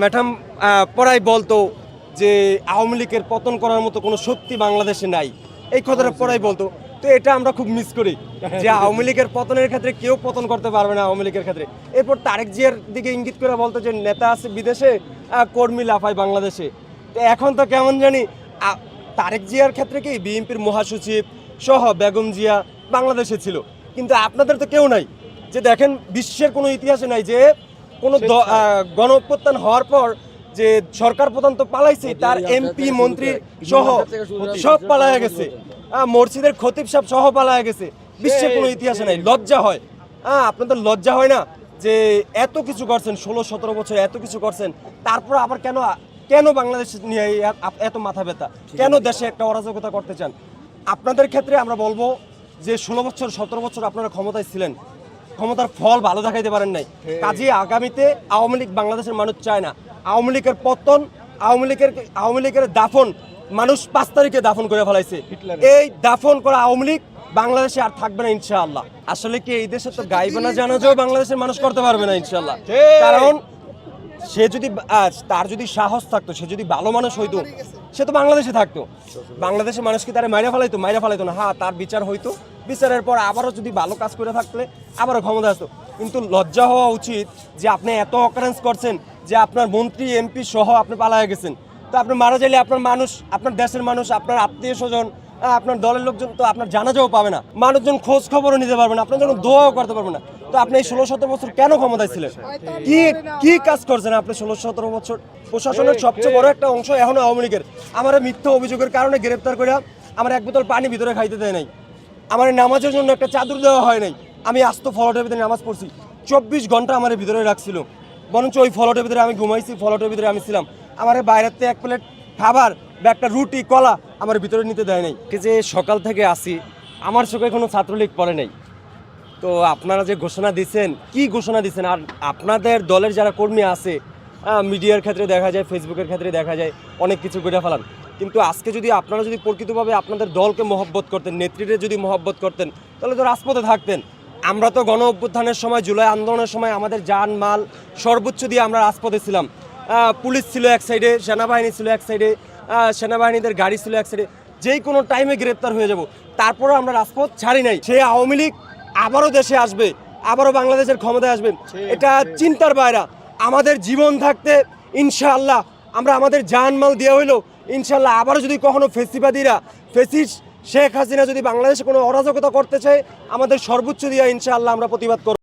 Madam পড়াই বলতো যে আওয়ামী লীগের পতন করার মতো কোনো শক্তি বাংলাদেশে নাই। এই কথাটা পড়াই বলতো। তো এটা আমরা খুব মিস করি যে আওয়ামী লীগের পতনের ক্ষেত্রে কেউ পতন করতে পারবে না আওয়ামী লীগের ক্ষেত্রে। এরপর তারেক জিয়ার দিকে ইঙ্গিত করে বলতো যে নেতা আছে বিদেশে কর্মী লাফায় বাংলাদেশে। তো এখন তো কেমন জানি তারেক জিয়ার ক্ষেত্রে কি বিএনপির মহাসচিব সহ বেগম জিয়া বাংলাদেশে ছিল। কিন্তু আপনাদের তো কেউ নাই যে দেখেন বিশ্বের কোনো ইতিহাসে নাই যে কোনো দ- আহ, গণ অভ্যুত্থান হওয়ার পর যে সরকার প্রধান তো পালাইছে তার এমপি মন্ত্রী সহ সব পালায়া গেছে। মসজিদের খতিব সাহেব সহ পালায়া গেছে। বিশ্বের কোনো ইতিহাসে নাই। লজ্জা হয়। হ্যাঁ আপনাদের লজ্জা হয় না যে এত কিছু করছেন ষোলো সতেরো বছর এত কিছু করছেন। তারপর আবার কেন কেন বাংলাদেশ নিয়ে এত মাথা ব্যথা? কেন দেশে একটা অরাজকতা করতে চান? আপনাদের ক্ষেত্রে আমরা বলব যে ষোলো বছর সতেরো বছর আপনারা ক্ষমতায় ছিলেন। ক্ষমতার ফল ভালো দেখাইতে পারেন নাই। কাজে আগামীতে আওয়ামী লীগ বাংলাদেশের মানুষ চায় না। আওয়ামী লীগের পতন আওয়ামী লীগের আওয়ামী লীগের দাফন মানুষ পাঁচ তারিখে দাফন করে ফেলাইছে। এই দাফন করা আওয়ামী লীগ বাংলাদেশে আর থাকবে না ইনশাআল্লাহ। আসলে কি এই দেশে তো গাইবে না জানাজও বাংলাদেশের মানুষ করতে পারবে না ইনশাআল্লাহ। কারণ সে যদি তার যদি সাহস থাকতো, সে যদি ভালো মানুষ হইতো, সে তো বাংলাদেশে থাকতো। বাংলাদেশের মানুষ কি তারা মাইরা ফেলাইতো? মাইরা ফেলাইতো না। হ্যাঁ তার বিচার হইতো। বিচারের পর আবারও যদি ভালো কাজ করে থাকলে, আবারও ক্ষমতা আসতো। কিন্তু লজ্জা হওয়া উচিত যে আপনি এত অকারেন্স করছেন যে আপনার মন্ত্রী এমপি সহ আপনি পালায় গেছেন। তো আপনি মারা যাইলে আপনার মানুষ, আপনার দেশের মানুষ, আপনার আত্মীয় স্বজন আপনার দলের লোকজন তো আপনার জানাজাও পাবে না। মানুষজন খোঁজ খবরও নিতে পারবে না। আপনার জন্য দোয়াও করতে পারবে না। তো আপনি এই ষোলো সতেরো বছর কেন ক্ষমতায় ছিলেন? কি কি কাজ করছেন আপনি ষোলো সতেরো বছর? প্রশাসনের সবচেয়ে বড় একটা অংশ এখনও আওয়ামী লীগের। আমার মিথ্যা অভিযোগের কারণে গ্রেপ্তার করে আমার এক বোতল পানি ভিতরে খাইতে দেয় নাই। আমার নামাজের জন্য একটা চাদর দেওয়া হয় নাই। আমি আস্ত ফলটের ভিতরে নামাজ পড়ছি। চব্বিশ ঘণ্টা আমার ভিতরে রাখছিল। বরঞ্চ ওই ফলটের ভিতরে আমি ঘুমাইছি ফলটের ভিতরে আমি ছিলাম। আমার বাইরের থেকে এক প্লেট খাবার বা একটা রুটি কলা আমার ভিতরে নিতে দেয় নাই। যে সকাল থেকে আসি আমার চোখে কোনো ছাত্রলীগ পড়ে নাই। তো আপনারা যে ঘোষণা দিচ্ছেন কি ঘোষণা দিচ্ছেন আর আপনাদের দলের যারা কর্মী আছে মিডিয়ার ক্ষেত্রে দেখা যায়, ফেসবুকের ক্ষেত্রে দেখা যায়, অনেক কিছু করে ফেলান। কিন্তু আজকে যদি আপনারা যদি প্রকৃতভাবে আপনাদের দলকে মহব্বত করতেন নেতৃত্বে যদি মহব্বত করতেন, তাহলে তো রাজপথে থাকতেন। আমরা তো গণ অভ্যুত্থানের সময়, জুলাই আন্দোলনের সময় আমাদের যান মাল সর্বোচ্চ দিয়ে আমরা রাজপথে ছিলাম। পুলিশ ছিল এক সাইডে সেনাবাহিনী ছিল এক সাইডে সেনাবাহিনীদের গাড়ি ছিল এক সাইডে যেই কোনো টাইমে গ্রেপ্তার হয়ে যাব, তারপরেও আমরা রাজপথ ছাড়ি নাই। সে আওয়ামী লীগ আবারও দেশে আসবে আবারও বাংলাদেশের ক্ষমতায় আসবে। এটা চিন্তার বাইরা। আমাদের জীবন থাকতে ইনশাআল্লাহ আমরা আমাদের জানমাল দেওয়া হইল। ইনশাল্লাহ আবারও যদি কখনো ফেসিবাদীরা ফেসিস শেখ হাসিনা যদি বাংলাদেশে কোনো অরাজকতা করতে চায় আমাদের সর্বোচ্চ দিয়া ইনশাআল্লাহ আমরা প্রতিবাদ করব।